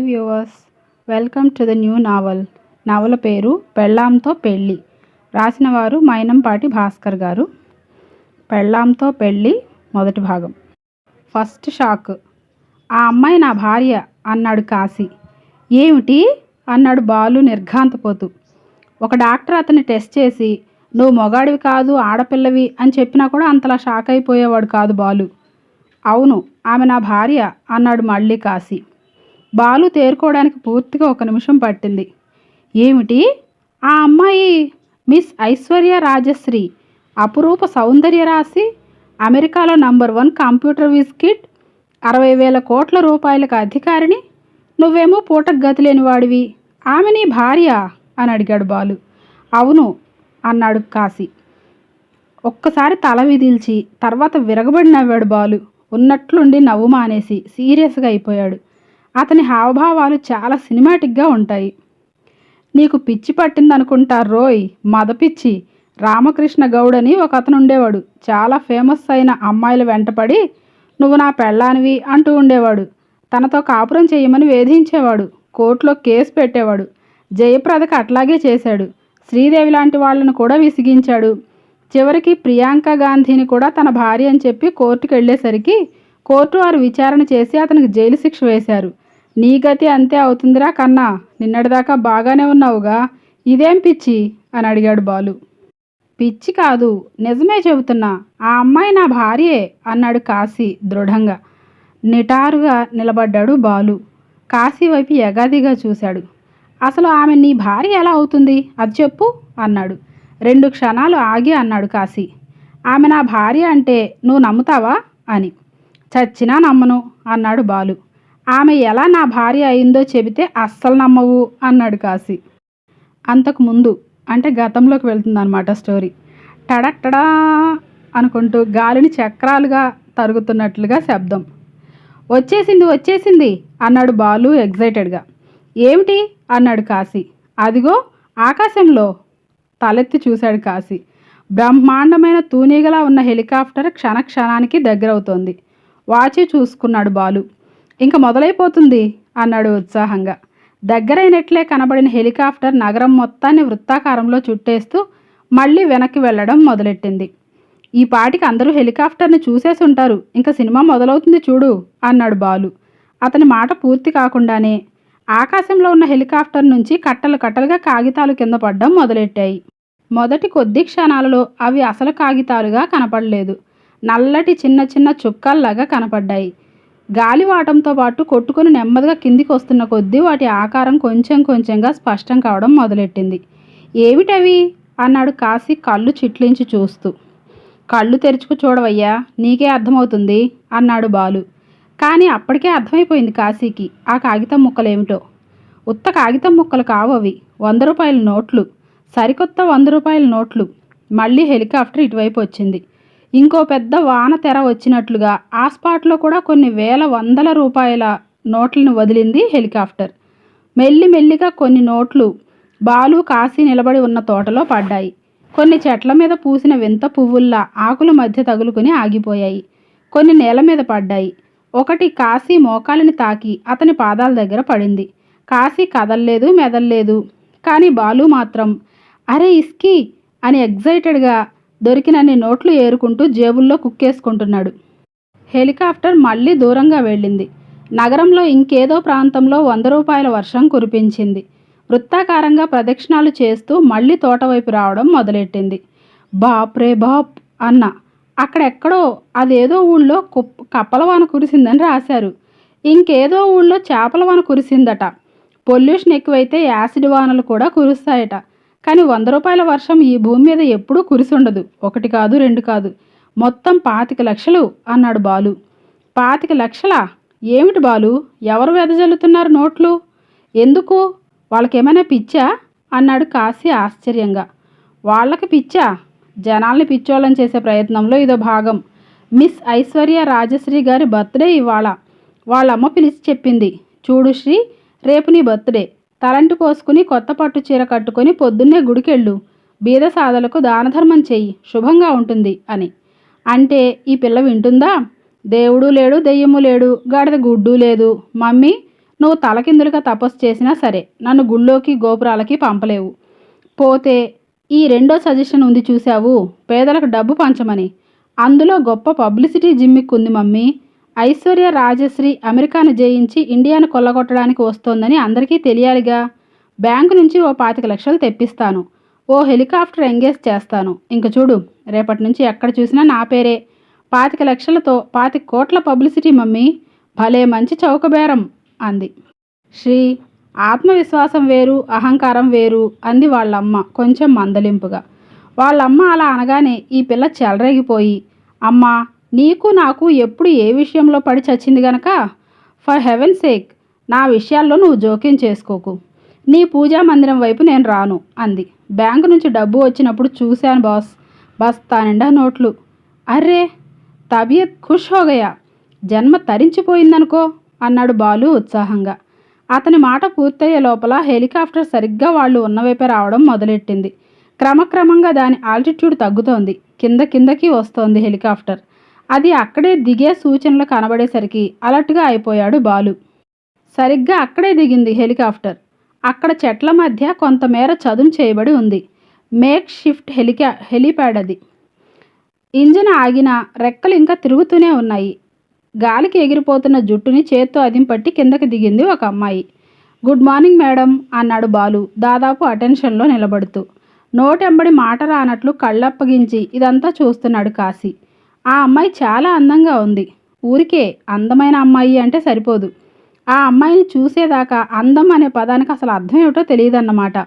Hi viewers welcome to the new novel. నవల పేరు పెళ్ళాంతో పెళ్ళి. రాసిన వారు మైనంపాటి భాస్కర్ గారు. పెళ్ళాంతో పెళ్ళి మొదటి భాగం. First shock. ఆ అమ్మాయి నా భార్య అన్నాడు కాశీ. ఏమిటి? అన్నాడు బాలు నిర్ఘాంతపోతూ. ఒక డాక్టర్ అతన్ని టెస్ట్ చేసి నువ్వు మొగాడివి కాదు ఆడపిల్లవి అని చెప్పినా కూడా అంతలా షాక్ అయిపోయేవాడు కాదు బాలు. అవును ఆమె నా భార్య అన్నాడు మళ్ళీ కాశీ. బాలు తేరుకోవడానికి పూర్తిగా ఒక నిమిషం పట్టింది. ఏమిటి? ఆ అమ్మాయి మిస్ ఐశ్వర్య రాజశ్రీ అపురూప సౌందర్య రాశి అమెరికాలో నంబర్ వన్ కంప్యూటర్ విస్కిట్ అరవై వేల కోట్ల రూపాయలకు అధికారిని నువ్వేమో పూటకు గతిలేని వాడివి ఆమె నీ భార్య అని అడిగాడు బాలు. అవును అన్నాడు కాశీ. ఒక్కసారి తల విదిల్చి తర్వాత విరగబడి నవ్వాడు బాలు. ఉన్నట్లుండి నవ్వు మానేసి సీరియస్గా అయిపోయాడు. అతని హావభావాలు చాలా సినిమాటిక్గా ఉంటాయి. నీకు పిచ్చి పట్టిందనుకుంటా రోయ్ మదపిచ్చి రామకృష్ణ గౌడ్ అని ఒక అతను ఉండేవాడు చాలా ఫేమస్ అయిన అమ్మాయిలు వెంటపడి నువ్వు నా పెళ్ళానివి అంటూ ఉండేవాడు. తనతో కాపురం చేయమని వేధించేవాడు. కోర్టులో కేసు పెట్టేవాడు. జయప్రదకు అట్లాగే చేశాడు. శ్రీదేవి లాంటి వాళ్ళను కూడా విసిగించాడు. చివరికి ప్రియాంక గాంధీని కూడా తన భార్య అని చెప్పి కోర్టుకు వెళ్ళేసరికి కోర్టు వారు విచారణ చేసి అతనికి జైలు శిక్ష వేశారు. నీ గతి అంతే అవుతుందిరా కన్నా. నిన్నటిదాకా బాగానే ఉన్నావుగా. ఇదేం పిచ్చి? అని అడిగాడు బాలు. పిచ్చి కాదు నిజమే చెబుతున్నా. ఆ అమ్మాయి నా భార్యే అన్నాడు కాశీ దృఢంగా. నిటారుగా నిలబడ్డాడు బాలు. కాశీ వైపు ఎగాదిగా చూశాడు. అసలు ఆమె నీ భార్య ఎలా అవుతుంది? అది చెప్పు అన్నాడు. రెండు క్షణాలు ఆగి అన్నాడు కాశీ. ఆమె నా భార్య అంటే నువ్వు నమ్ముతావా? అని. చచ్చినా నమ్మను అన్నాడు బాలు. ఆమె ఎలా నా భార్య అయిందో చెబితే అస్సలు నమ్మవు అన్నాడు కాశీ. అంతకు ముందు అంటే గతంలోకి వెళ్తుందన్నమాట స్టోరీ. టడట్టడా అనుకుంటూ గాలిని చక్రాలుగా తరుగుతున్నట్లుగా శబ్దం. వచ్చేసింది వచ్చేసింది అన్నాడు బాలు ఎగ్జైటెడ్గా ఏమిటి? అన్నాడు కాశీ. అదిగో ఆకాశంలో తలెత్తి చూశాడు కాశీ. బ్రహ్మాండమైన తూనీగలా ఉన్న హెలికాప్టర్ క్షణ క్షణానికి దగ్గరవుతోంది. వాచి చూసుకున్నాడు బాలు. ఇంక మొదలైపోతుంది అన్నాడు ఉత్సాహంగా. దగ్గరైనట్లే కనబడిన హెలికాప్టర్ నగరం మొత్తాన్ని వృత్తాకారంలో చుట్టేస్తూ మళ్ళీ వెనక్కి వెళ్ళడం మొదలెట్టింది. ఈ పాటికి అందరూ హెలికాప్టర్ని చూసేసి ఉంటారు. ఇంకా సినిమా మొదలవుతుంది చూడు అన్నాడు బాలు. అతని మాట పూర్తి కాకుండానే ఆకాశంలో ఉన్న హెలికాప్టర్ నుంచి కట్టలు కట్టలుగా కాగితాలు కింద పడ్డం మొదలెట్టాయి. మొదటి కొద్ది క్షణాలలో అవి అసలు కాగితాలుగా కనపడలేదు. నల్లటి చిన్న చిన్న చుక్కల్లాగా కనపడ్డాయి. గాలివాటంతో పాటు కొట్టుకొని నెమ్మదిగా కిందికి వస్తున్న కొద్దీ వాటి ఆకారం కొంచెం కొంచెంగా స్పష్టం కావడం మొదలెట్టింది. ఏమిటవి? అన్నాడు కాశీ కళ్ళు చిట్లించి చూస్తూ. కళ్ళు తెరుచుకు చూడవయ్యా నీకే అర్థమవుతుంది అన్నాడు బాలు. కానీ అప్పటికే అర్థమైపోయింది కాశీకి ఆ కాగితం ముక్కలేమిటో. ఉత్త కాగితం ముక్కలు కావు అవి వంద రూపాయల నోట్లు. సరికొత్త వంద రూపాయల నోట్లు. మళ్ళీ హెలికాప్టర్ ఇటువైపు వచ్చింది. ఇంకో పెద్ద వాన తెర వచ్చినట్లుగా ఆ స్పాట్లో కూడా కొన్ని వేల వందల రూపాయల నోట్లను వదిలింది హెలికాప్టర్. మెల్లి మెల్లిగా కొన్ని నోట్లు బాలు కాసి నిలబడి ఉన్న తోటలో పడ్డాయి. కొన్ని చెట్ల మీద పూసిన వింత పువ్వుల్లా ఆకుల మధ్య తగులుకుని ఆగిపోయాయి. కొన్ని నేల మీద పడ్డాయి. ఒకటి కాశీ మోకాలిని తాకి అతని పాదాల దగ్గర పడింది. కాశీ కదల్లేదు మెదల్లేదు. కానీ బాలు మాత్రం అరే ఇస్కీ అని ఎగ్జైటెడ్గా దొరికినన్ని నోట్లు ఏరుకుంటూ జేబుల్లో కుక్కేసుకుంటున్నాడు. హెలికాప్టర్ మళ్ళీ దూరంగా వెళ్ళింది. నగరంలో ఇంకేదో ప్రాంతంలో వంద రూపాయల వర్షం కురిపించింది. వృత్తాకారంగా ప్రదక్షిణాలు చేస్తూ మళ్ళీ తోటవైపు రావడం మొదలెట్టింది. బాప్ రే బాప్ అన్న అక్కడెక్కడో అదేదో ఊళ్ళో కప్పల కప్పలవాన కురిసిందని రాశారు. ఇంకేదో ఊళ్ళో చేపల వాన కురిసిందట. పొల్యూషన్ ఎక్కువైతే యాసిడ్ వానలు కూడా కురుస్తాయట. కానీ వంద రూపాయల వర్షం ఈ భూమి మీద ఎప్పుడూ కురిసి ఉండదు. ఒకటి కాదు రెండు కాదు. మొత్తం పాతిక లక్షలు అన్నాడు బాలు. పాతిక లక్షలా? ఏమిటి బాలు? ఎవరు వెదజల్లుతున్నారు నోట్లు? ఎందుకు? వాళ్ళకేమైనా పిచ్చా? అన్నాడు కాశీ ఆశ్చర్యంగా. వాళ్ళకి పిచ్చా? జనాల్ని పిచ్చోళ్ళని చేసే ప్రయత్నంలో ఇదో భాగం. మిస్ ఐశ్వర్య రాజశ్రీ గారి బర్త్డే ఇవాళ. వాళ్ళమ్మ పిలిచి చెప్పింది. చూడు శ్రీ రేపు నీ బర్త్డే. తలంటి పోసుకుని కొత్త పట్టు చీర కట్టుకొని పొద్దున్నే గుడికెళ్ళు. బీద సాధలకు దానధర్మం చెయ్యి. శుభంగా ఉంటుంది అని. అంటే ఈ పిల్ల వింటుందా? దేవుడు లేడు దెయ్యము లేడు గాడిద గుడ్డు లేదు. మమ్మీ నువ్వు తలకిందులుగా తపస్సు చేసినా సరే నన్ను గుళ్ళోకి గోపురాలకి పంపలేవు. పోతే ఈ రెండో సజెషన్ ఉంది చూశావు. పేదలకు డబ్బు పంచమని. అందులో గొప్ప పబ్లిసిటీ జిమ్మిక్కుంది మమ్మీ. ఐశ్వర్య రాజశ్రీ అమెరికాను జయించి ఇండియాను కొల్లగొట్టడానికి వస్తోందని అందరికీ తెలియాలిగా. బ్యాంకు నుంచి ఓ పాతిక లక్షలు తెప్పిస్తాను. ఓ హెలికాప్టర్ ఎంగేజ్ చేస్తాను. ఇంక చూడు రేపటి నుంచి ఎక్కడ చూసినా నా పేరే. పాతిక లక్షలతో పాతిక కోట్ల పబ్లిసిటీ మమ్మీ. భలే మంచి చౌకబేరం అంది. శ్రీ ఆత్మవిశ్వాసం వేరు అహంకారం వేరు అంది వాళ్ళమ్మ కొంచెం మందలింపుగా. వాళ్ళమ్మ అలా అనగానే ఈ పిల్ల చెలరేగిపోయి అమ్మా నీకు నాకు ఎప్పుడు ఏ విషయంలో పడి చచ్చింది గనక? ఫర్ హెవెన్ సేక్ నా విషయాల్లో నువ్వు జోక్యం చేసుకోకు. నీ పూజా మందిరం వైపు నేను రాను అంది. బ్యాంకు నుంచి డబ్బు వచ్చినప్పుడు చూశాను బాస్. బస్తా నిండా నోట్లు. అర్రే తబియత్ ఖుష్ హోగయా జన్మ తరించిపోయిందనుకో అన్నాడు బాలు ఉత్సాహంగా. అతని మాట పూర్తయ్యే లోపల హెలికాప్టర్ సరిగ్గా వాళ్ళు ఉన్నవైపే రావడం మొదలెట్టింది. క్రమక్రమంగా దాని ఆల్టిట్యూడ్ తగ్గుతోంది. కింద కిందకి వస్తోంది హెలికాప్టర్. అది అక్కడే దిగే సూచనలు కనబడేసరికి అలర్ట్గా అయిపోయాడు బాలు. సరిగ్గా అక్కడే దిగింది హెలికాప్టర్. అక్కడ చెట్ల మధ్య కొంతమేర చదును చేయబడి ఉంది. మేక్ షిఫ్ట్ హెలికా హెలిప్యాడ్ అది ఇంజిన్ ఆగిన రెక్కలు ఇంకా తిరుగుతూనే ఉన్నాయి. గాలికి ఎగిరిపోతున్న జుట్టుని చేత్తో అదింపట్టి కిందకి దిగింది ఒక అమ్మాయి. గుడ్ మార్నింగ్ మేడం అన్నాడు బాలు దాదాపు అటెన్షన్లో నిలబడుతూ. నోటెంబడి మాట రానట్లు కళ్ళప్పగించి ఇదంతా చూస్తున్నాడు కాశీ. ఆ అమ్మాయి చాలా అందంగా ఉంది. ఊరికే అందమైన అమ్మాయి అంటే సరిపోదు. ఆ అమ్మాయిని చూసేదాకా అందం అనే పదానికి అసలు అర్థం ఏమిటో తెలియదన్నమాట.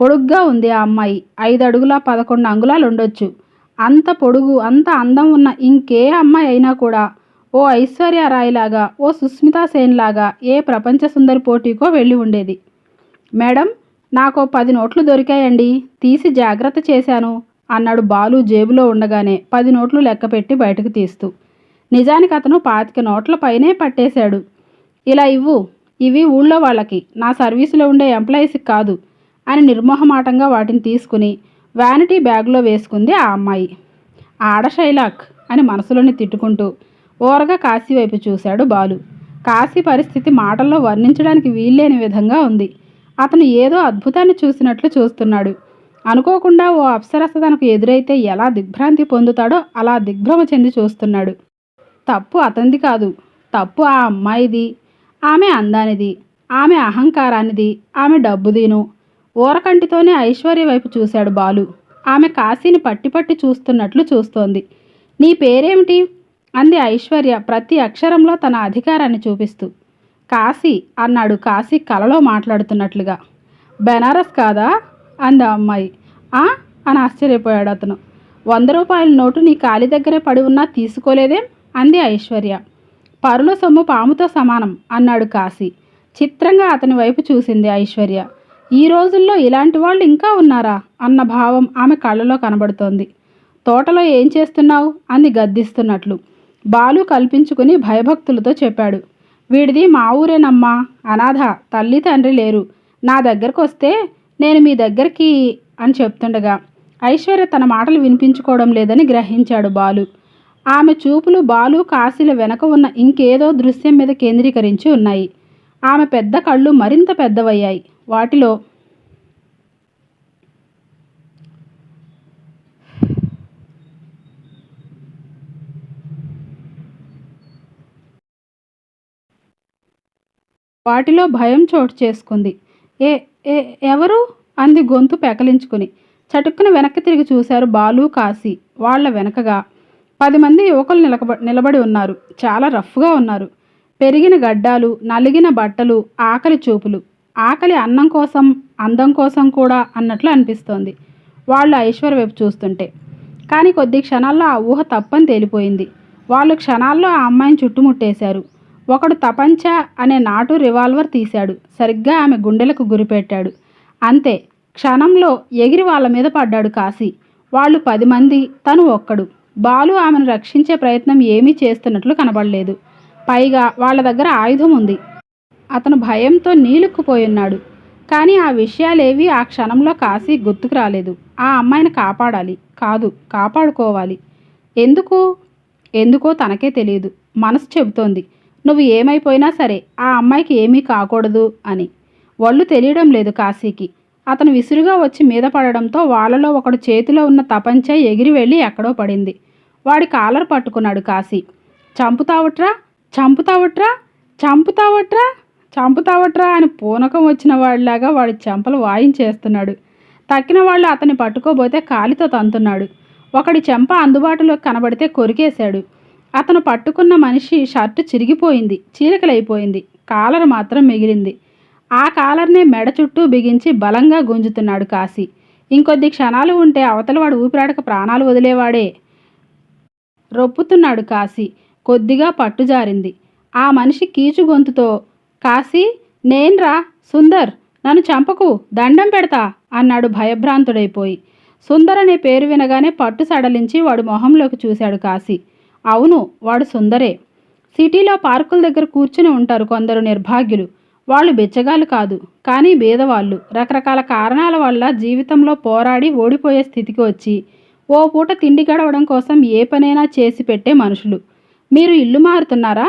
పొడుగ్గా ఉంది ఆ అమ్మాయి. ఐదు అడుగుల పదకొండు అంగుళాలు ఉండొచ్చు. అంత పొడుగు అంత అందం ఉన్న ఇంకే అమ్మాయి అయినా కూడా ఓ ఐశ్వర్య రాయ్ లాగా ఓ సుస్మితా సేన్ లాగా ఏ ప్రపంచ సుందరి పోటీకో వెళ్ళి ఉండేది. మేడం నాకు పది నోట్లు దొరికాయండి. తీసి జాగ్రత్త చేశాను. అన్నాడు బాలు జేబులో ఉండగానే పది నోట్లు లెక్కపెట్టి బయటకు తీస్తూ. నిజానికి అతను పాతిక నోట్ల పైనే పట్టేశాడు. ఇలా ఇవ్వు ఇవి ఊళ్ళో వాళ్ళకి నా సర్వీసులో ఉండే ఎంప్లాయీస్కి కాదు అని నిర్మోహమాటంగా వాటిని తీసుకుని వ్యానిటీ బ్యాగ్లో వేసుకుంది ఆ అమ్మాయి. ఆడ శైలాక్ అని మనసులోని తిట్టుకుంటూ ఓరగా కాశీ వైపు చూశాడు బాలు. కాశీ పరిస్థితి మాటల్లో వర్ణించడానికి వీల్లేని విధంగా ఉంది. అతను ఏదో అద్భుతాన్ని చూసినట్లు చూస్తున్నాడు. అనుకోకుండా ఓ అప్సరస తనకు ఎదురైతే ఎలా దిగ్భ్రాంతి పొందుతాడో అలా దిగ్భ్రమ చెంది చూస్తున్నాడు. తప్పు అతనిది కాదు. తప్పు ఆ అమ్మాయిది. ఆమె అందానిది. ఆమె అహంకారానిది. ఆమె డబ్బుదీను. ఊరకంటితోనే ఐశ్వర్య వైపు చూశాడు బాలు. ఆమె కాశీని పట్టి పట్టి చూస్తున్నట్లు చూస్తోంది. నీ పేరేమిటి? అంది ఐశ్వర్య ప్రతి అక్షరంలో తన అధికారాన్ని చూపిస్తూ. కాశీ అన్నాడు కాశీ కలలో మాట్లాడుతున్నట్లుగా. బెనారస్ కాదా? అంది ఆ అమ్మాయి. ఆ? అని ఆశ్చర్యపోయాడు అతను. వంద రూపాయల నోటు నీ కాలి దగ్గరే పడి ఉన్నా తీసుకోలేదేం? అంది ఐశ్వర్య. పరుల సొమ్ము పాముతో సమానం అన్నాడు కాశీ. చిత్రంగా అతని వైపు చూసింది ఐశ్వర్య. ఈ రోజుల్లో ఇలాంటి వాళ్ళు ఇంకా ఉన్నారా? అన్న భావం ఆమె కళ్ళలో కనబడుతోంది. తోటలో ఏం చేస్తున్నావు? అంది గద్దిస్తున్నట్లు. బాలు కల్పించుకుని భయభక్తులతో చెప్పాడు. వీడిది మా ఊరేనమ్మా. అనాథ తల్లి తండ్రి లేరు. నా దగ్గరకు వస్తే నేను మీ దగ్గరికి అని చెప్తుండగా ఐశ్వర్య తన మాటలు వినిపించుకోవడం లేదని గ్రహించాడు బాలు. ఆమె చూపులు బాలు కాశీల వెనక ఉన్న ఇంకేదో దృశ్యం మీద కేంద్రీకరించి ఉన్నాయి. ఆమె పెద్ద కళ్ళు మరింత పెద్దవయ్యాయి. వాటిలో వాటిలో భయం చోటు చేసుకుంది. ఏ ఎవరు? అంది గొంతు పెకలించుకుని. చటుక్కున వెనక్కి తిరిగి చూశారు బాలు కాశీ. వాళ్ళ వెనకగా పది మంది యువకులు నిలబ నిలబడి ఉన్నారు. చాలా రఫ్గా ఉన్నారు. పెరిగిన గడ్డాలు నలిగిన బట్టలు ఆకలి చూపులు. ఆకలి అన్నం కోసం అందం కోసం కూడా అన్నట్లు అనిపిస్తోంది వాళ్ళు ఐశ్వర్య వైపు చూస్తుంటే. కానీ కొద్ది క్షణాల్లో ఆ ఊహ తప్పని తేలిపోయింది. వాళ్ళు క్షణాల్లో ఆ అమ్మాయిని చుట్టుముట్టేశారు. ఒకడు తపంచా అనే నాటు రివాల్వర్ తీశాడు. సరిగ్గా ఆమె గుండెలకు గురిపెట్టాడు. అంతే క్షణంలో ఎగిరి వాళ్ళ మీద పడ్డాడు కాశీ. వాళ్ళు పది మంది తను ఒక్కడు. బాలు ఆమెను రక్షించే ప్రయత్నం ఏమీ చేస్తున్నట్లు కనబడలేదు. పైగా వాళ్ళ దగ్గర ఆయుధం ఉంది. అతను భయంతో నీలుక్కుపోయున్నాడు. కానీ ఆ విషయాలేవి ఆ క్షణంలో కాశీ గుర్తుకు రాలేదు. ఆ అమ్మాయిని కాపాడాలి. కాదు కాపాడుకోవాలి. ఎందుకు? ఎందుకో తనకే తెలియదు. మనసు చెబుతోంది. నువ్వు ఏమైపోయినా సరే ఆ అమ్మాయికి ఏమీ కాకూడదు అని. వాళ్ళు తెలియడం లేదు కాశీకి. అతను విసురుగా వచ్చి మీద పడడంతో వాళ్ళలో ఒకడు చేతిలో ఉన్న తపంచ ఎగిరి వెళ్ళి ఎక్కడో పడింది. వాడి కాలర్ పట్టుకున్నాడు కాశీ. చంపుతావట్రా? చంపుతావట్రా? చంపుతావట్రా? చంపుతావట్రా అని పూనకం వచ్చిన వాడిలాగా వాడి చెంపలు వాయించేస్తున్నాడు తక్కిన వాళ్ళు అతన్ని పట్టుకోబోతే కాలితో తంతున్నాడు. ఒకడి చెంప అందుబాటులో కనబడితే కొరికేశాడు. అతను పట్టుకున్న మనిషి షర్టు చిరిగిపోయింది చీలికలైపోయింది కాలర్ మాత్రం మిగిలింది. ఆ కాలర్నే మెడ చుట్టూ బిగించి బలంగా గుంజుతున్నాడు కాశీ. ఇంకొద్ది క్షణాలు ఉంటే అవతలవాడు ఊపిరాడక ప్రాణాలు వదిలేవాడే. రొప్పుతున్నాడు కాశీ. కొద్దిగా పట్టుజారింది. ఆ మనిషి కీచు గొంతుతో కాశీ నేన్రా? సుందర్ నన్ను చంపకు దండం పెడతా? అన్నాడు భయభ్రాంతుడైపోయి. సుందర్ అనే పేరు వినగానే పట్టు సడలించి వాడు మొహంలోకి చూశాడు కాశీ. అవును వాడు సుందరే. సిటీలో పార్కుల దగ్గర కూర్చుని ఉంటారు కొందరు నిర్భాగ్యులు. వాళ్ళు బెచ్చగాలు కాదు కానీ బీదవాళ్ళు రకరకాల కారణాల వల్ల జీవితంలో పోరాడి ఓడిపోయే స్థితికి వచ్చి ఓ పూట తిండి గడవడం కోసం ఏ పనైనా చేసి పెట్టే మనుషులు. మీరు ఇల్లు మారుతున్నారా?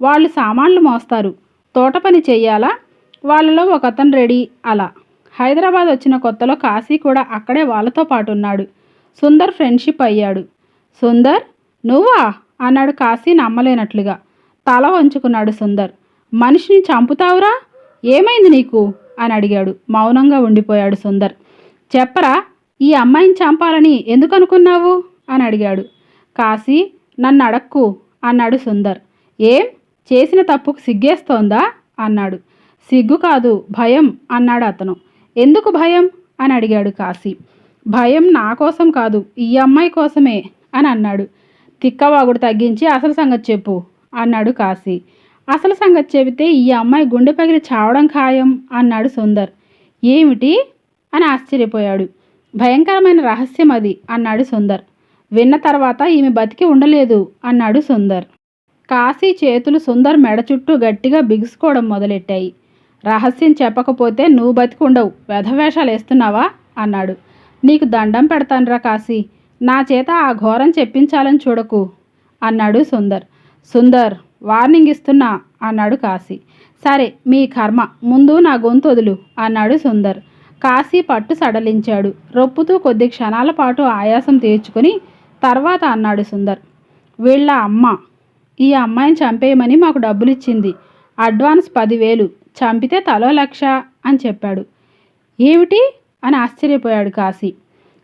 వాళ్ళు సామాన్లు మోస్తారు. తోట పని చెయ్యాలా వాళ్ళలో ఒక అతను రెడీ అలా. హైదరాబాద్ వచ్చిన కొత్తలో కాశీ కూడా అక్కడే వాళ్ళతో పాటు ఉన్నాడు. సుందర్ ఫ్రెండ్షిప్ అయ్యాడు. సుందర్ నువ్వా? అన్నాడు కాశీ నమ్మలేనట్లుగా. తల వంచుకున్నాడు సుందర్. మనిషిని చంపుతావురా? ఏమైంది నీకు? అని అడిగాడు. మౌనంగా ఉండిపోయాడు సుందర్. చెప్పరా ఈ అమ్మాయిని చంపాలని ఎందుకు అనుకున్నావు అని అడిగాడు. కాశీ నన్ను అడక్కు అన్నాడు సుందర్. ఏం? చేసిన తప్పుకు సిగ్గేస్తోందా? అన్నాడు. సిగ్గు కాదు భయం అన్నాడు అతను. ఎందుకు భయం? అని అడిగాడు కాశీ. భయం నా కోసం కాదు ఈ అమ్మాయి కోసమే అని అన్నాడు. తిక్కవాగుడు తగ్గించి అసలు సంగతి చెప్పు అన్నాడు కాశీ. అసలు సంగతి చెబితే ఈ అమ్మాయి గుండె పగిలి చావడం ఖాయం అన్నాడు సుందర్. ఏమిటి? అని ఆశ్చర్యపోయాడు. భయంకరమైన రహస్యం అది అన్నాడు సుందర్. విన్న తర్వాత ఈమె బతికి ఉండలేదు అన్నాడు సుందర్. కాశీ చేతులు సుందర్ మెడ చుట్టూ గట్టిగా బిగుసుకోవడం మొదలెట్టాయి. రహస్యం చెప్పకపోతే నువ్వు బతికి ఉండవు వ్యధవేషాలు వేస్తున్నావా? అన్నాడు. నీకు దండం పెడతానురా కాశీ. నా చేత ఆ ఘోరం చెప్పించాలని చూడకు అన్నాడు సుందర్. సుందర్ వార్నింగ్ ఇస్తున్నా అన్నాడు కాశీ. సరే మీ కర్మ ముందు నా గొంతు వదులు అన్నాడు సుందర్. కాశీ పట్టు సడలించాడు. రొప్పుతూ కొద్ది క్షణాల పాటు ఆయాసం తీర్చుకుని తర్వాత అన్నాడు సుందర్. వీళ్ళ అమ్మ ఈ అమ్మాయిని చంపేయమని మాకు డబ్బులిచ్చింది. అడ్వాన్స్ పదివేలు చంపితే తలో లక్ష అని చెప్పాడు. ఏమిటి? అని ఆశ్చర్యపోయాడు కాశీ.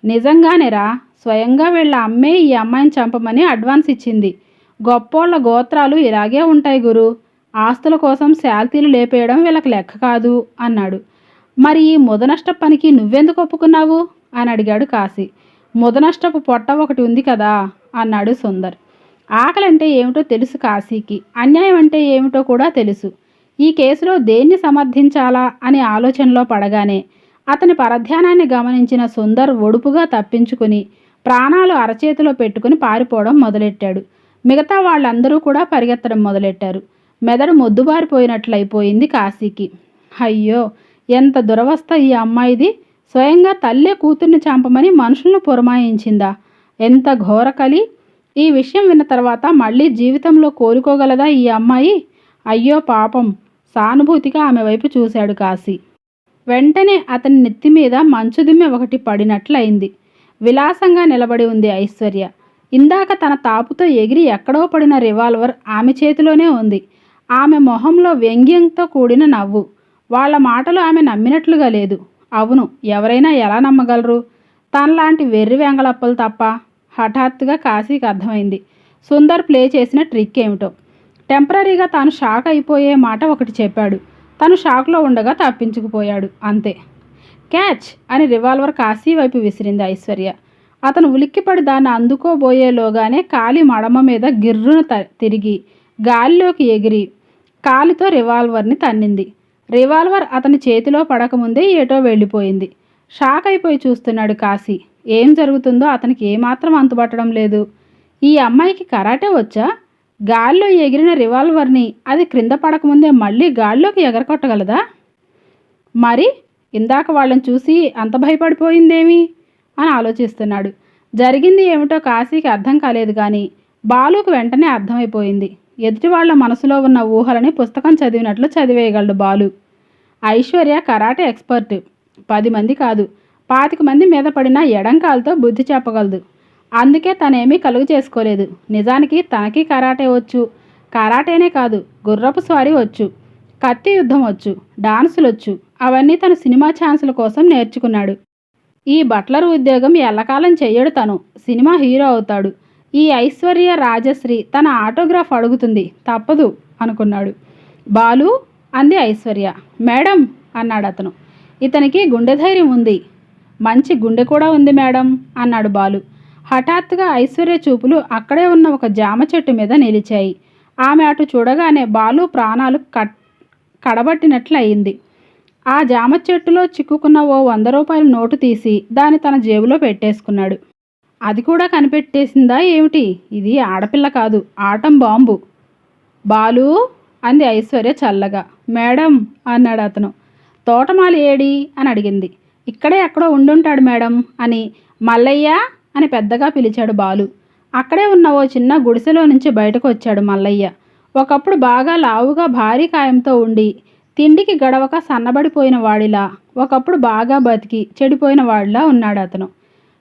నిజంగానేరా స్వయంగా వీళ్ళ అమ్మే ఈ అమ్మాయిని చంపమని అడ్వాన్స్ ఇచ్చింది. గొప్పోళ్ళ గోత్రాలు ఇలాగే ఉంటాయి గురు. ఆస్తుల కోసం శాల్తీలు లేపేయడం వీళ్ళకి లెక్క కాదు అన్నాడు. మరి ఈ ముదనష్ట పనికి నువ్వెందుకు ఒప్పుకున్నావు? అని అడిగాడు కాశీ. ముదనష్టపు పొట్ట ఒకటి ఉంది కదా అన్నాడు సుందర్. ఆకలి అంటే ఏమిటో తెలుసు కాశీకి అన్యాయం అంటే ఏమిటో కూడా తెలుసు. ఈ కేసులో దేన్ని సమర్థించాలా అనే ఆలోచనలో పడగానే అతని పరధ్యానాన్ని గమనించిన సుందర్ ఒడుపుగా తప్పించుకుని ప్రాణాలు అరచేతిలో పెట్టుకుని పారిపోవడం మొదలెట్టాడు. మిగతా వాళ్ళందరూ కూడా పరిగెత్తడం మొదలెట్టారు. మెదడు మొద్దుబారిపోయినట్లయిపోయింది కాశీకి. అయ్యో ఎంత దురవస్థ ఈ అమ్మాయిది. స్వయంగా తల్లే కూతుర్ని చంపమని మనుషులను పురమాయించిందా? ఎంత ఘోరకలి ఈ విషయం విన్న తర్వాత మళ్ళీ జీవితంలో కోరుకోగలదా ఈ అమ్మాయి? అయ్యో పాపం సానుభూతిగా ఆమె వైపు చూశాడు కాశీ. వెంటనే అతని నెత్తి మీద మంచుదిమ్మె ఒకటి పడినట్లయింది. విలాసంగా నిలబడి ఉంది ఐశ్వర్య. ఇందాక తన తాపుతో ఎగిరి ఎక్కడో పడిన రివాల్వర్ ఆమె చేతిలోనే ఉంది. ఆమె మొహంలో వ్యంగ్యంతో కూడిన నవ్వు. వాళ్ళ మాటలు ఆమె నమ్మినట్లుగా లేదు. అవును ఎవరైనా ఎలా నమ్మగలరు? తనలాంటి వెర్రి వెంగళప్పలు తప్ప. హఠాత్తుగా కాశీకి అర్థమైంది. సుందర్ ప్లే చేసిన ట్రిక్ ఏమిటో టెంపరీగా తాను షాక్ అయిపోయే మాట ఒకటి చెప్పాడు. తను షాక్లో ఉండగా తప్పించుకుపోయాడు. అంతే. క్యాచ్! అని రివాల్వర్ కాశీ వైపు విసిరింది ఐశ్వర్య. అతను ఉలిక్కిపడి దాన్ని అందుకోబోయేలోగానే కాలి మడమ మీద గిర్రును త- తిరిగి గాలిలోకి ఎగిరి కాలితో రివాల్వర్ని తన్నింది. రివాల్వర్ అతని చేతిలో పడకముందే ఏటో వెళ్ళిపోయింది. షాక్ అయిపోయి చూస్తున్నాడు కాశీ. ఏం జరుగుతుందో అతనికి ఏమాత్రం అంతుపట్టడం లేదు. ఈ అమ్మాయికి కరాటే వచ్చా? గాల్లో ఎగిరిన రివాల్వర్ని అది క్రింద పడకముందే మళ్ళీ గాల్లోకి ఎగరకొట్టగలదా? మరి ఇందాక వాళ్ళని చూసి అంత భయపడిపోయిందేమి? అని ఆలోచిస్తున్నాడు. జరిగింది ఏమిటో కాశీకి అర్థం కాలేదు కానీ బాలుకు వెంటనే అర్థమైపోయింది. ఎదుటి వాళ్ళ మనసులో ఉన్న ఊహలని పుస్తకం చదివినట్లు చదివేయగలడు బాలు. Aishwarya karate expert. పది మంది కాదు. పాతిక మంది మీద పడిన ఎడంకాలతో బుద్ధి చెప్పగలదు. అందుకే తనేమీ కలుగు చేసుకోలేదు. నిజానికి తనకి కరాటే వచ్చు. కరాటేనే కాదు గుర్రపు స్వారీ వచ్చు. కత్తి యుద్ధం వచ్చు డాన్సులు వచ్చు. అవన్నీ తను సినిమా ఛాన్సుల కోసం నేర్చుకున్నాడు. ఈ బట్లర్ ఉద్యోగం ఎల్లకాలం చెయ్యడు తను. సినిమా హీరో అవుతాడు. ఈ ఐశ్వర్య రాజశ్రీ తన ఆటోగ్రాఫ్ అడుగుతుంది. తప్పదు అనుకున్నాడు. బాలు అంది ఐశ్వర్య. మేడం అన్నాడు అతను. ఇతనికి గుండె ధైర్యం ఉంది. మంచి గుండె కూడా ఉంది మేడం అన్నాడు బాలు. హఠాత్తుగా ఐశ్వర్య చూపులు అక్కడే ఉన్న ఒక జామ చెట్టు మీద నిలిచాయి. ఆమె అటు చూడగానే బాలు ప్రాణాలు కట్ కడబట్టినట్లు అయింది ఆ జామ చెట్టులో చిక్కుకున్న ఓ వంద రూపాయల నోటు తీసి దాన్ని తన జేబులో పెట్టేసుకున్నాడు. అది కూడా కనిపెట్టేసిందా ఏమిటి? ఇది ఆడపిల్ల కాదు ఆటం బాంబు. బాలు! అంది ఐశ్వర్య చల్లగా. మేడం! అన్నాడు అతను. తోటమాలి ఏడి? అని అడిగింది. ఇక్కడే ఎక్కడో ఉండుంటాడు మేడం! అని. మల్లయ్య! అని పెద్దగా పిలిచాడు బాలు. అక్కడే ఉన్న ఓ చిన్న గుడిసెలో నుంచి బయటకు వచ్చాడు మల్లయ్య. ఒకప్పుడు బాగా లావుగా భారీ కాయంతో ఉండి తిండికి గడవక సన్నబడిపోయిన వాడిలా ఒకప్పుడు బాగా బతికి చెడిపోయిన వాడిలా ఉన్నాడు అతను.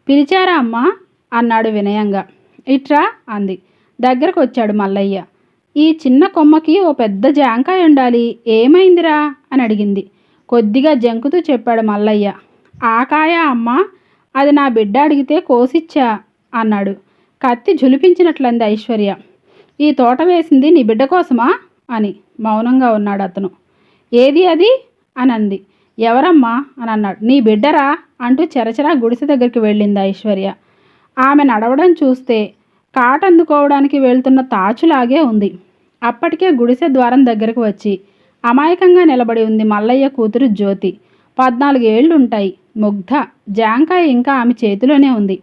పిలిచారా అమ్మా? అన్నాడు వినయంగా. ఇట్రా అంది. దగ్గరకు వచ్చాడు మల్లయ్య. ఈ చిన్న కొమ్మకి ఓ పెద్ద జాంకాయ ఉండాలి ఏమైందిరా? అని అడిగింది. కొద్దిగా జంకుతూ చెప్పాడు మల్లయ్య. ఆకాయ అమ్మా? అది నా బిడ్డ అడిగితే కోసిచ్చా అన్నాడు. కత్తి జులిపించినట్లంది ఐశ్వర్య. ఈ తోట వేసింది నీ బిడ్డ కోసమా అని మౌనంగా ఉన్నాడు అతను. ఏది అది? అని అంది ఎవరమ్మా? అని అన్నాడు. నీ బిడ్డరా? అంటూ చెరచరా గుడిసె దగ్గరికి వెళ్ళింది ఐశ్వర్య. ఆమె నడవడం చూస్తే కాట అందుకోవడానికి వెళ్తున్న తాచులాగే ఉంది. అప్పటికే గుడిసె ద్వారం దగ్గరకు వచ్చి అమాయకంగా నిలబడి ఉంది మల్లయ్య కూతురు జ్యోతి. పద్నాలుగు ఏళ్ళు ఉంటాయి ముగ్ధ జాంకాయ ఇంకా ఆమె చేతిలోనే ఉంది.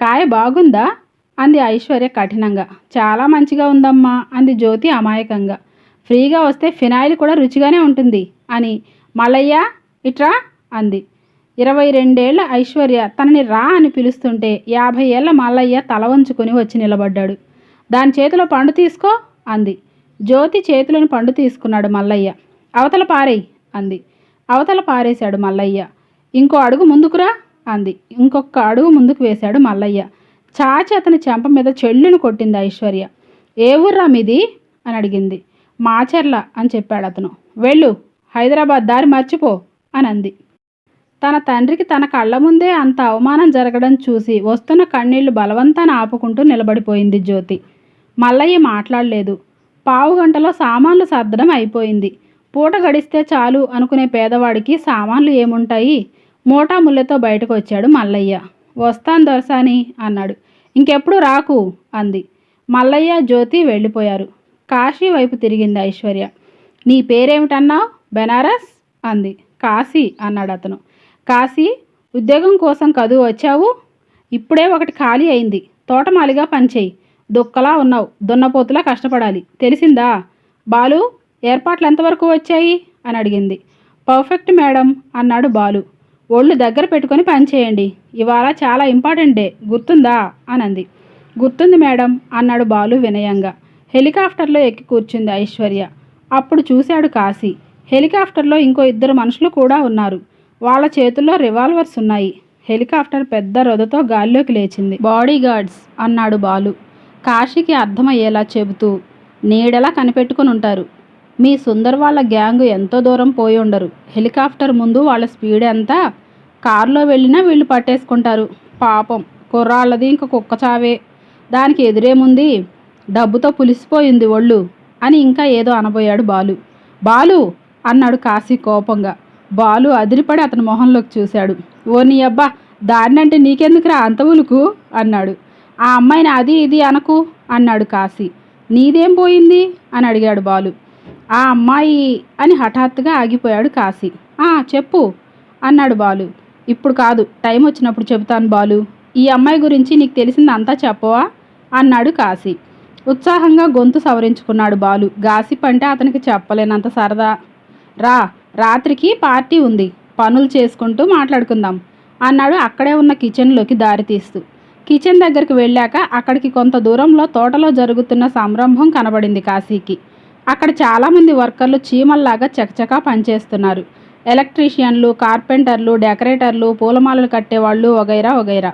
కాయ బాగుందా? అంది ఐశ్వర్య కఠినంగా. చాలా మంచిగా ఉందమ్మా అంది జ్యోతి అమాయకంగా. ఫ్రీగా వస్తే ఫినాయిల్ కూడా రుచిగానే ఉంటుంది అని. మల్లయ్య ఇట్రా అంది. ఇరవై రెండేళ్ళ ఐశ్వర్య తనని రా అని పిలుస్తుంటే యాభై ఏళ్ళ మల్లయ్య తల వంచుకొని వచ్చి నిలబడ్డాడు. దాని చేతిలో పండు తీసుకో అంది. జ్యోతి చేతిలోని పండు తీసుకున్నాడు మల్లయ్య. అవతల పారేయ్ అంది. అవతల పారేశాడు మల్లయ్య. ఇంకో అడుగు ముందుకురా అంది. ఇంకొక అడుగు ముందుకు వేశాడు మల్లయ్య. చాచి అతని చెంప మీద చెల్లును కొట్టింది ఐశ్వర్య. ఏ ఊర్రా మీది? అని అడిగింది. మాచర్ల అని చెప్పాడు అతను. వెళ్ళు హైదరాబాద్ దారి మర్చిపో అని అంది. తన తండ్రికి తన కళ్ళ ముందే అంత అవమానం జరగడం చూసి వస్తున్న కన్నీళ్ళు బలవంతాన ఆపుకుంటూ నిలబడిపోయింది జ్యోతి. మల్లయ్య మాట్లాడలేదు. పావు గంటలో సామాన్లు సర్దడం అయిపోయింది. పూట గడిస్తే చాలు అనుకునే పేదవాడికి సామాన్లు ఏముంటాయి? మూటా ముళ్ళతో బయటకు వచ్చాడు మల్లయ్య. వస్తాను దొరసాని అన్నాడు. ఇంకెప్పుడు రాకు అంది. మల్లయ్య జ్యోతి వెళ్ళిపోయారు. కాశీ వైపు తిరిగింది ఐశ్వర్య. నీ పేరేమిటన్నావు బెనారస్? అంది. కాశీ అన్నాడు అతను. కాశీ ఉద్యోగం కోసం కదూ వచ్చావు? ఇప్పుడే ఒకటి ఖాళీ అయింది. తోటమాలిగా పనిచేయి దుక్కలా ఉన్నావు. దున్నపోతులా కష్టపడాలి. తెలిసిందా? బాలు ఏర్పాట్లు ఎంతవరకు వచ్చాయి? అని అడిగింది. పర్ఫెక్ట్ మేడం అన్నాడు బాలు. ఒళ్ళు దగ్గర పెట్టుకొని పనిచేయండి ఇవాళ చాలా ఇంపార్టెంట్ డే. గుర్తుందా? అనంది. గుర్తుంది మేడం అన్నాడు బాలు వినయంగా. హెలికాప్టర్లో ఎక్కి కూర్చుంది ఐశ్వర్య. అప్పుడు చూశాడు కాశీ. హెలికాప్టర్లో ఇంకో ఇద్దరు మనుషులు కూడా ఉన్నారు. వాళ్ళ చేతుల్లో రివాల్వర్స్ ఉన్నాయి. హెలికాప్టర్ పెద్ద రొదతో గాల్లోకి లేచింది. బాడీ గార్డ్స్ అన్నాడు బాలు. కాశీకి అర్థమయ్యేలా చెబుతూ నీడలా కనిపెట్టుకుని ఉంటారు? మీ సుందర్ వాళ్ళ గ్యాంగ్ ఎంతో దూరం పోయి ఉండరు. హెలికాప్టర్ ముందు వాళ్ళ స్పీడ్ ఎంత? కారులో వెళ్ళినా వీళ్ళు పట్టేసుకుంటారు. పాపం కుర్రాళ్ళది ఇంక కుక్క చావే. దానికి ఎదురేముంది? డబ్బుతో పులిసిపోయింది ఒళ్ళు అని ఇంకా ఏదో అనబోయాడు బాలు. బాలు! అన్నాడు కాశీ కోపంగా. బాలు అదిరిపడి అతని మొహంలోకి చూశాడు. ఓ నీ అబ్బా! దాన్నంటే నీకెందుకురా అంత ఉలుకు? అన్నాడు. ఆ అమ్మాయిని అది ఇది అనకు? అన్నాడు కాశీ. నీదేం పోయింది? అని అడిగాడు బాలు. ఆ అమ్మాయి అని హఠాత్తుగా ఆగిపోయాడు కాశీ. ఆ చెప్పు! అన్నాడు బాలు. ఇప్పుడు కాదు టైం వచ్చినప్పుడు చెబుతాను బాలు. ఈ అమ్మాయి గురించి నీకు తెలిసింది అంతా చెప్పవా? అన్నాడు కాశీ. ఉత్సాహంగా గొంతు సవరించుకున్నాడు బాలు. గాసిప్ అంటే అతనికి చెప్పలేనంత సరదా. రా రాత్రికి పార్టీ ఉంది. పనులు చేసుకుంటూ మాట్లాడుకుందాం అన్నాడు అక్కడే ఉన్న కిచెన్లోకి దారి తీస్తూ. కిచెన్ దగ్గరికి వెళ్ళాక అక్కడికి కొంత దూరంలో తోటలో జరుగుతున్న సంరంభం కనబడింది కాశీకి. అక్కడ చాలామంది వర్కర్లు చీమల్లాగా చకచకా పనిచేస్తున్నారు. ఎలక్ట్రీషియన్లు కార్పెంటర్లు డెకరేటర్లు పూలమాలలు కట్టేవాళ్ళు వగైరా వగైరా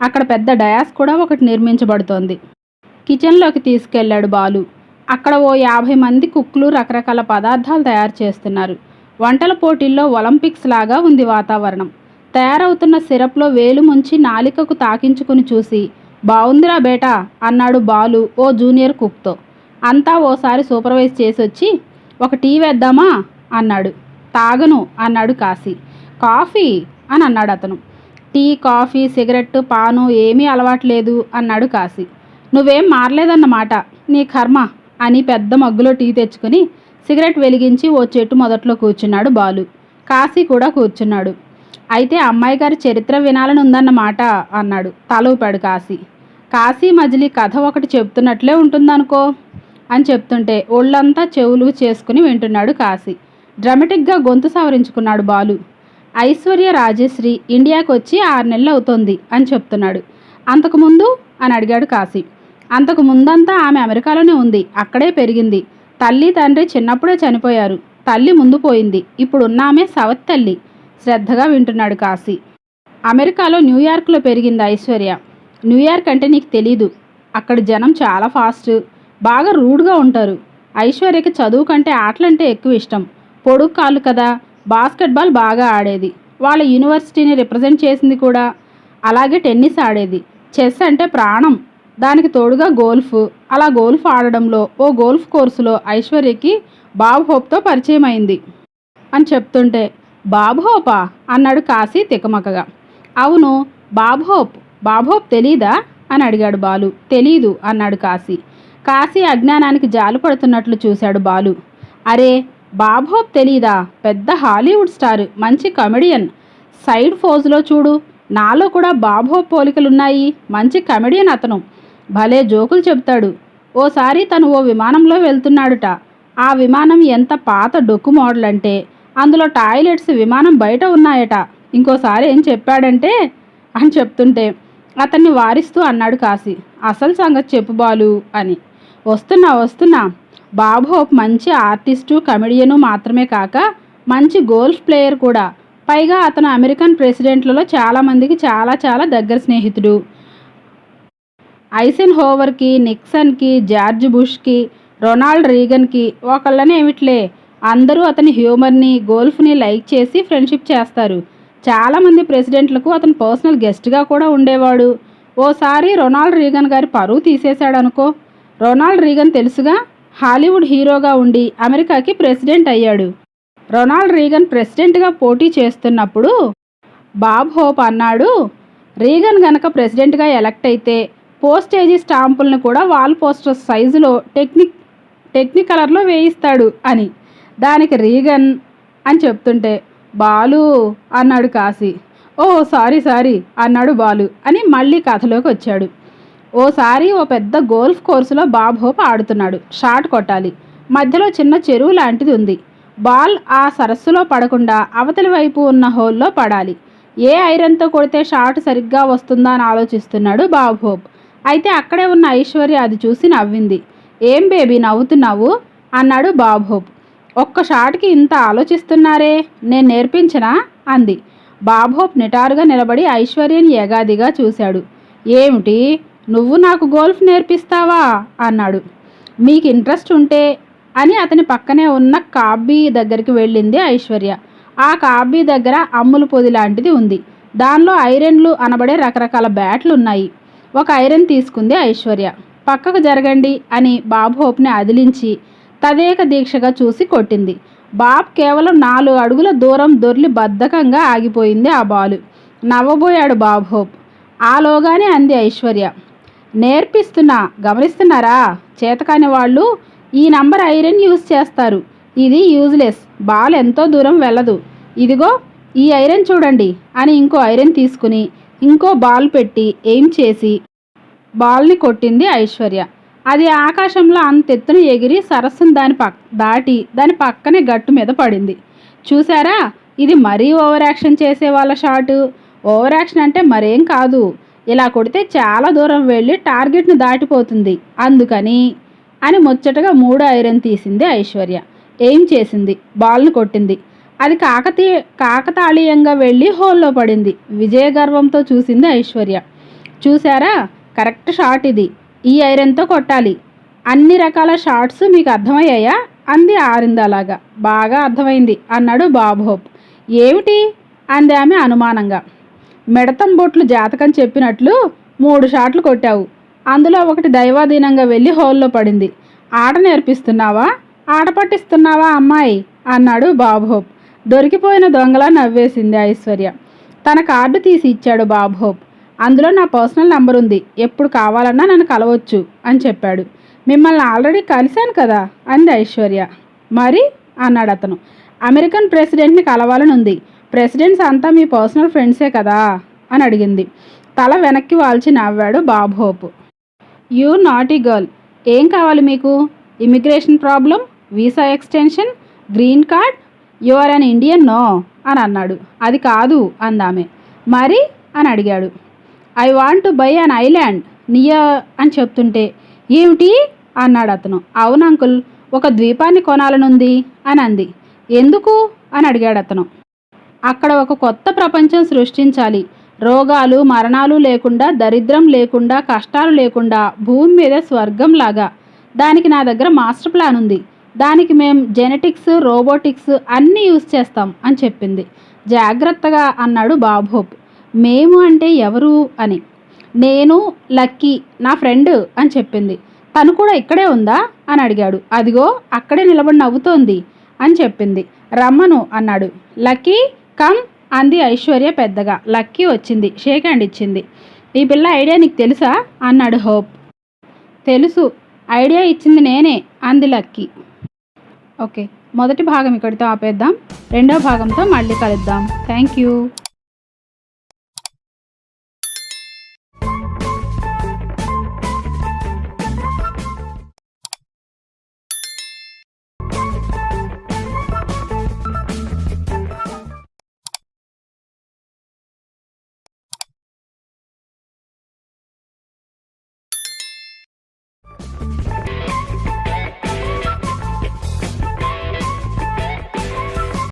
అక్కడ పెద్ద డయాస్ కూడా ఒకటి నిర్మించబడుతోంది. కిచెన్లోకి తీసుకెళ్ళాడు బాలు. అక్కడ ఓ యాభై మంది కుక్లు రకరకాల పదార్థాలు తయారు చేస్తున్నారు. వంటల పోటీల్లో ఒలింపిక్స్ లాగా ఉంది వాతావరణం. తయారవుతున్న సిరప్లో వేలు ముంచి నాలికకు తాకించుకుని చూసి బావుందిరా బేటా అన్నాడు బాలు ఓ జూనియర్ కుక్తో. అంతా ఓసారి సూపర్వైజ్ చేసి వచ్చి ఒక టీ వేద్దామా అన్నాడు. తాగను అన్నాడు కాశీ. కాఫీ? అని అన్నాడు అతను. టీ కాఫీ సిగరెట్ పాను ఏమీ అలవాట్లేదు అన్నాడు కాశీ. నువ్వేం మారలేదన్నమాట. నీ కర్మ అని పెద్ద మగ్గులో టీ తెచ్చుకుని సిగరెట్ వెలిగించి ఓ చెట్టు మొదట్లో కూర్చున్నాడు బాలు. కాశీ కూడా కూర్చున్నాడు. అయితే అమ్మాయి గారి చరిత్ర వినాలని ఉందన్నమాట అన్నాడు తల ఊపాడు కాశీ. కాశీ మజిలీ కథ ఒకటి చెప్తున్నట్లే ఉంటుందనుకో అని చెప్తుంటే ఒళ్ళంతా చెవులు చేసుకుని వింటున్నాడు కాశీ. డ్రమటిక్గా గొంతు సవరించుకున్నాడు బాలు. ఐశ్వర్య రాజశ్రీ ఇండియాకు వచ్చి ఆరు నెలలు అవుతోంది అని చెప్తున్నాడు. అంతకుముందు? అని అడిగాడు కాశీ. అంతకు ముందంతా ఆమె అమెరికాలోనే ఉంది. అక్కడే పెరిగింది. తల్లి తండ్రి చిన్నప్పుడే చనిపోయారు. తల్లి ముందు పోయింది. ఇప్పుడున్న ఆమె సవత్ తల్లి. శ్రద్ధగా వింటున్నాడు కాశీ. అమెరికాలో న్యూయార్క్లో పెరిగింది ఐశ్వర్య. న్యూయార్క్ అంటే నీకు తెలీదు. అక్కడ జనం చాలా ఫాస్ట్. బాగా రూడ్గా ఉంటారు. ఐశ్వర్యకి చదువు కంటే ఆటలంటే ఎక్కువ ఇష్టం. పొడుగు కాళ్ళు కదా. బాస్కెట్బాల్ బాగా ఆడేది. వాళ్ళ యూనివర్సిటీని రిప్రజెంట్ చేసింది కూడా. అలాగే టెన్నిస్ ఆడేది. చెస్ అంటే ప్రాణం. దానికి తోడుగా గోల్ఫ్. అలా గోల్ఫ్ ఆడడంలో ఓ గోల్ఫ్ కోర్సులో ఐశ్వర్యకి బాబు హోప్తో పరిచయం అయింది అని చెప్తుంటే బాబు హోపా? అన్నాడు కాశీ తికమకగా. అవును బాబు హోప్. బాబు హోప్ తెలీదా? అని అడిగాడు బాలు. తెలీదు అన్నాడు కాశీ. కాశీ అజ్ఞానానికి జాలు పడుతున్నట్లు చూశాడు బాలు. అరే బాబోబ్ తెలీదా? పెద్ద హాలీవుడ్ స్టార్ మంచి కమెడియన్. సైడ్ ఫోజులో చూడు నాలో కూడా బాబు పోలికలున్నాయి. మంచి కమెడియన్ అతను. భలే జోకులు చెప్తాడు ఓసారి తను ఓ విమానంలో వెళ్తున్నాడుట. ఆ విమానం ఎంత పాత డొక్కు మోడల్ అంటే అందులో టాయిలెట్స్ విమానం బయట ఉన్నాయట. ఇంకోసారి ఏం చెప్పాడంటే అని చెప్తుంటే అతన్ని వారిస్తూ అన్నాడు కాశీ. అసలు సంగతి చెప్పు బాలు అని. వస్తున్నా వస్తున్నా. బాబు హోప్ మంచి ఆర్టిస్టు కమెడియను మాత్రమే కాక మంచి గోల్ఫ్ ప్లేయర్ కూడా. పైగా అతను అమెరికన్ ప్రెసిడెంట్లలో చాలామందికి చాలా చాలా దగ్గర స్నేహితుడు. ఐసెన్ హోవర్కి నిక్సన్కి జార్జ్ బుష్కి రొనాల్డ్ రీగన్కి ఒకళ్ళనే ఏమిట్లే? అందరూ అతని హ్యూమర్ని గోల్ఫ్ని లైక్ చేసి ఫ్రెండ్షిప్ చేస్తారు. చాలామంది ప్రెసిడెంట్లకు అతను పర్సనల్ గెస్ట్గా కూడా ఉండేవాడు. ఓసారి రొనాల్డ్ రీగన్ గారి పరువు తీసేశాడనుకో. రొనాల్డ్ రీగన్ తెలుసుగా హాలీవుడ్ హీరోగా ఉండి అమెరికాకి ప్రెసిడెంట్ అయ్యాడు. రొనాల్డ్ రీగన్ ప్రెసిడెంట్గా పోటీ చేస్తున్నప్పుడు బాబ్ హోప్ అన్నాడు. రీగన్ గనక ప్రెసిడెంట్గా ఎలక్ట్ అయితే పోస్టేజీ స్టాంపులను కూడా వాల్ పోస్టర్ సైజులో టెక్నిక్ టెక్నికలర్లో వేయిస్తాడు అని. దానికి రీగన్ అని చెప్తుంటే బాలు అన్నాడు కాశీ. ఓ సారీ సారీ అన్నాడు బాలు అని మళ్ళీ కథలోకి వచ్చాడు. ఓసారి ఓ పెద్ద గోల్ఫ్ కోర్సులో బాబ్ హోప్ ఆడుతున్నాడు. షాట్ కొట్టాలి. మధ్యలో చిన్న చెరువు లాంటిది ఉంది. బాల్ ఆ సరస్సులో పడకుండా అవతలి వైపు ఉన్న హోల్లో పడాలి. ఏ ఐరన్తో కొడితే షాట్ సరిగ్గా వస్తుందా అని ఆలోచిస్తున్నాడు బాబ్ హోప్. అయితే అక్కడే ఉన్న ఐశ్వర్య అది చూసి నవ్వింది. ఏం బేబీ నవ్వుతున్నావు? అన్నాడు బాబ్ హోప్. ఒక్క షాట్కి ఇంత ఆలోచిస్తున్నారే? నేను నేర్పించనా? అంది. బాబ్ హోప్ నిటారుగా నిలబడి ఐశ్వర్యని ఏగాదిగా చూశాడు. ఏమిటి? నువ్వు నాకు గోల్ఫ్ నేర్పిస్తావా? అన్నాడు. మీకు ఇంట్రెస్ట్ ఉంటే అని అతని పక్కనే ఉన్న కాబీ దగ్గరికి వెళ్ళింది ఐశ్వర్య. ఆ కాబీ దగ్గర అమ్ముల పొది లాంటిది ఉంది. దానిలో ఐరన్లు అనబడే రకరకాల బ్యాట్లు ఉన్నాయి. ఒక ఐరన్ తీసుకుంది ఐశ్వర్య. పక్కకు జరగండి అని బాబు హోప్ని అదిలించి తదేక దీక్షగా చూసి కొట్టింది. బాబ్ కేవలం నాలుగు అడుగుల దూరం దొర్లి బద్ధకంగా ఆగిపోయింది ఆ బాలు. నవ్వబోయాడు బాబ్ హోప్. ఆలోగానే అంది ఐశ్వర్య. నేర్పిస్తున్నా గమనిస్తున్నారా? చేతకాని వాళ్ళు ఈ నంబర్ ఐరన్ యూజ్ చేస్తారు. ఇది యూజ్లెస్. బాల్ ఎంతో దూరం వెళ్ళదు. ఇదిగో ఈ ఐరన్ చూడండి అని ఇంకో ఐరన్ తీసుకుని ఇంకో బాల్ పెట్టి ఎయిమ్ చేసి బాల్ని కొట్టింది ఐశ్వర్య. అది ఆకాశంలో అంతెత్తున ఎగిరి సరస్సును దాని పక్ దాటి దాని పక్కనే గట్టు మీద పడింది. చూసారా ఇది మరీ ఓవర్ యాక్షన్ చేసే వాళ్ళ షాటు. ఓవర్ యాక్షన్ అంటే మరేం కాదు. ఇలా కొడితే చాలా దూరం వెళ్ళి టార్గెట్ని దాటిపోతుంది. అందుకని అని ముచ్చటగా మూడు ఐరన్ తీసింది ఐశ్వర్య. ఏం చేసింది? బాల్ను కొట్టింది. అది కాకతీ కాకతాళీయంగా వెళ్ళి హోల్లో పడింది. విజయ గర్వంతో చూసింది ఐశ్వర్య. చూసారా కరెక్ట్ షాట్ ఇది. ఈ ఐరన్తో కొట్టాలి. అన్ని రకాల షాట్స్ మీకు అర్థమయ్యాయా? అంది ఆరింది అలాగా బాగా అర్థమైంది అన్నాడు బాబు హోప్. ఏమిటి? అంది ఆమె అనుమానంగా. మిడతం బొట్లు జాతకం చెప్పినట్లు మూడు షాట్లు కొట్టావు. అందులో ఒకటి దైవాధీనంగా వెళ్ళి హోల్లో పడింది. ఆట నేర్పిస్తున్నావా? ఆట పట్టిస్తున్నావా అమ్మాయి? అన్నాడు బాబు దొరికిపోయిన దొంగలా నవ్వేసింది ఐశ్వర్య. తన కార్డు తీసి ఇచ్చాడు బాబు అందులో నా పర్సనల్ నంబర్ ఉంది. ఎప్పుడు కావాలన్నా నన్ను కలవచ్చు అని చెప్పాడు. మిమ్మల్ని ఆల్రెడీ కలిశాను కదా? అంది ఐశ్వర్య. మరి? అన్నాడు అతను. అమెరికన్ ప్రెసిడెంట్ని కలవాలని ఉంది ప్రెసిడెంట్స్ అంతా మీ పర్సనల్ ఫ్రెండ్సే కదా? అని అడిగింది. తల వెనక్కి వాల్చి నవ్వాడు Bob Hope. You naughty girl. ఏం కావాలి మీకు? Immigration problem? Visa extension? Green card? You are an Indian no అని అన్నాడు. అది కాదు అందామె. మరి? అని అడిగాడు. I want to buy an island near అని చెప్తుంటే. ఏమిటి? అన్నాడు అతను. అవును అంకుల్. ఒక ద్వీపాన్ని కొనాలనుంది అని అంది. ఎందుకు? అని అడిగాడు అతను. అక్కడ ఒక కొత్త ప్రపంచం సృష్టించాలి. రోగాలు మరణాలు లేకుండా దరిద్రం లేకుండా కష్టాలు లేకుండా భూమి మీద స్వర్గం లాగా. దానికి నా దగ్గర మాస్టర్ ప్లాన్ ఉంది. దానికి మేము జెనెటిక్స్ రోబోటిక్స్ అన్నీ యూజ్ చేస్తాం అని చెప్పింది. జాగ్రత్తగా అన్నాడు బాబోబ్. మేము అంటే ఎవరు అని. నేను లక్కీ నా ఫ్రెండ్ అని చెప్పింది. తను కూడా ఇక్కడే ఉందా అని అడిగాడు. అదిగో అక్కడే నిలబడి నవ్వుతోంది అని చెప్పింది. రమ్మను అన్నాడు. లక్కీ కమ్ అంది ఐశ్వర్య పెద్దగా. లక్కీ వచ్చింది. షేక్ హ్యాండ్ ఇచ్చింది. ఈ పిల్ల ఐడియా నీకు తెలుసా? అన్నాడు హోప్. తెలుసు. ఐడియా ఇచ్చింది నేనే అంది లక్కీ. ఓకే. మొదటి భాగం ఇక్కడితో ఆపేద్దాం. రెండో భాగంతో మళ్ళీ కలుద్దాం. Thank you.